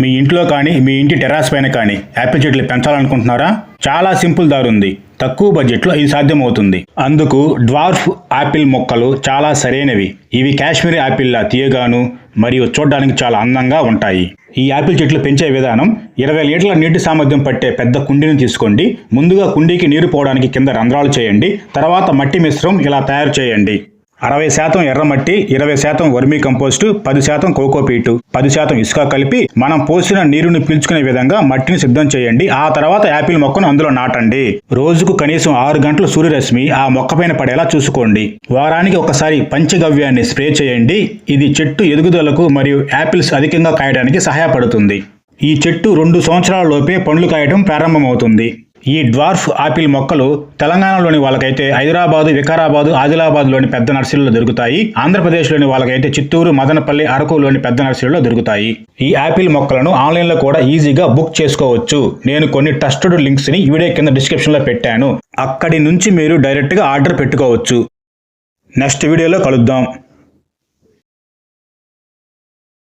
మీ ఇంట్లో కానీ మీ ఇంటి టెరాస్ పైన కానీ యాపిల్ చెట్లు పెంచాలనుకుంటున్నారా? చాలా సింపుల్ దారుంది. తక్కువ బడ్జెట్లో ఇది సాధ్యమవుతుంది. అందుకు డ్వార్ఫ్ యాపిల్ మొక్కలు చాలా సరైనవి. ఇవి కాశ్మీరీ యాపిల్లా తీయగాను మరియు చూడడానికి చాలా అందంగా ఉంటాయి. ఈ యాపిల్ చెట్లు పెంచే విధానం ఇరవై లీటర్ల నీటి సామర్థ్యం పట్టే పెద్ద కుండీని తీసుకోండి. ముందుగా కుండీకి నీరు పోవడానికి కింద రంధ్రాలు చేయండి. తర్వాత మట్టి మిశ్రం ఇలా తయారు చేయండి. అరవై శాతం ఎర్రమట్టి ఇరవై శాతం వర్మీ కంపోస్టు పది శాతం కోకోపీటు పది శాతం ఇసుక కలిపి మనం పోసిన నీరుని పీల్చుకునే విధంగా మట్టిని సిద్ధం చేయండి. ఆ తర్వాత యాపిల్ మొక్కను అందులో నాటండి. రోజుకు కనీసం ఆరు గంటలు సూర్యరశ్మి ఆ మొక్క పైన పడేలా చూసుకోండి. వారానికి ఒకసారి పంచగవ్యాన్ని స్ప్రే చేయండి. ఇది చెట్టు ఎదుగుదలకు మరియు యాపిల్స్ అధికంగా కాయడానికి సహాయపడుతుంది. ఈ చెట్టు రెండు సంవత్సరాల లోపే పండ్లు కాయడం ప్రారంభమవుతుంది. ఈ డ్వార్ఫ్ ఆపిల్ మొక్కలు తెలంగాణలోని వాళ్ళకైతే హైదరాబాదు వికారాబాదు ఆదిలాబాద్లోని పెద్ద నర్సరీలో దొరుకుతాయి. ఆంధ్రప్రదేశ్లోని వాళ్ళకైతే చిత్తూరు మదనపల్లి అరకులోని పెద్ద నర్సరీలో దొరుకుతాయి. ఈ ఆపిల్ మొక్కలను ఆన్లైన్లో కూడా ఈజీగా బుక్ చేసుకోవచ్చు. నేను కొన్ని ట్రస్టెడ్ లింక్స్ని వీడియో కింద డిస్క్రిప్షన్లో పెట్టాను. అక్కడి నుంచి మీరు డైరెక్ట్గా ఆర్డర్ పెట్టుకోవచ్చు. నెక్స్ట్ వీడియోలో కలుద్దాం.